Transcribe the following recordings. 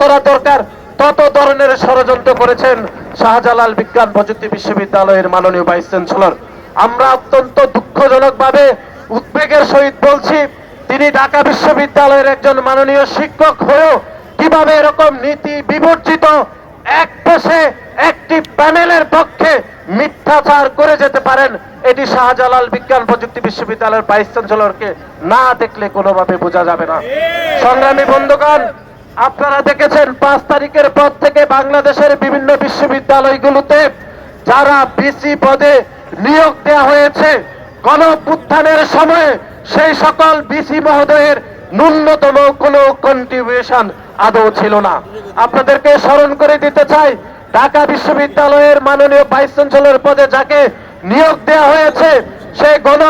করা দরকার। তত ধরনের ষড়যন্ত্র করেছেন শাহজালাল বিজ্ঞান প্রযুক্তি বিশ্ববিদ্যালয়ের মাননীয় ভাইস চ্যান্সেলর। আমরা অত্যন্ত দুঃখজনকভাবে উদ্বেগের সহিত বলছি তিনি ঢাকা বিশ্ববিদ্যালয়ের একজন মাননীয় শিক্ষক হয়েও কীভাবে এরকম নীতি বিবর্জিত এক পেশে একটি প্যানেলের পক্ষে মিথ্যাচার করে যেতে পারেন এটি শাহজালাল বিজ্ঞান প্রযুক্তি বিশ্ববিদ্যালয়ের ভাইস চ্যান্সেলরকে না দেখলে কোনোভাবে বোঝা যাবে না। সংগ্রামী বন্ধুগণ আপনারা দেখেছেন পাঁচ তারিখের পর থেকে বাংলাদেশের বিভিন্ন বিশ্ববিদ্যালয়গুলোতে যারা বিসি পদে নিয়োগ দেওয়া হয়েছে গণ উত্থানের সময়ে সেই সকল বিসি মহোদয়ের ন্যূনতম কোনো কন্ট্রিবিউশন আদৌ ছিল না। আপনাদেরকে স্মরণ করে দিতে চাই, ঢাকা বিশ্ববিদ্যালয়ের মাননীয় ভাইস চ্যান্সেলর পদে যাকে নিয়োগ দেওয়া হয়েছে সেই গণ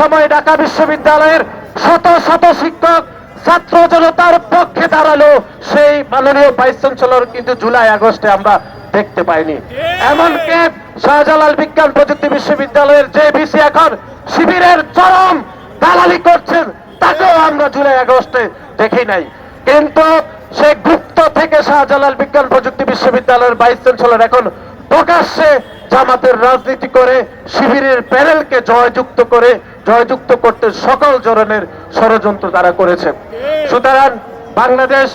সময় ঢাকা বিশ্ববিদ্যালয়ের শত শত শিক্ষক ছাত্র জনতার পক্ষে দাঁড়াল। সেই মাননীয় ভাইস চ্যান্সেলর কিন্তু জুলাই, আগস্টে আমরা দেখতে পাইনি। এমনকি শাহজালাল বিজ্ঞান প্রযুক্তি বিশ্ববিদ্যালয়ের যে ভিসি এখন শিবিরের চরম দালালি করছেন। তাকেও আমরা জুলাই, আগস্টে দেখি নাই। কিন্তু সে গুপ্ত থেকে শাহজালাল বিজ্ঞান প্রযুক্তি বিশ্ববিদ্যালয়ের ভাইস চ্যান্সেলর এখন প্রকাশ্যে জামাতের রাজনীতি করে শিবিরের প্যানেলকে জয়যুক্ত করে, জয়যুক্ত করতে সকল ধরনের ষড়যন্ত্র তারা করেছে। সুতরাং বাংলাদেশ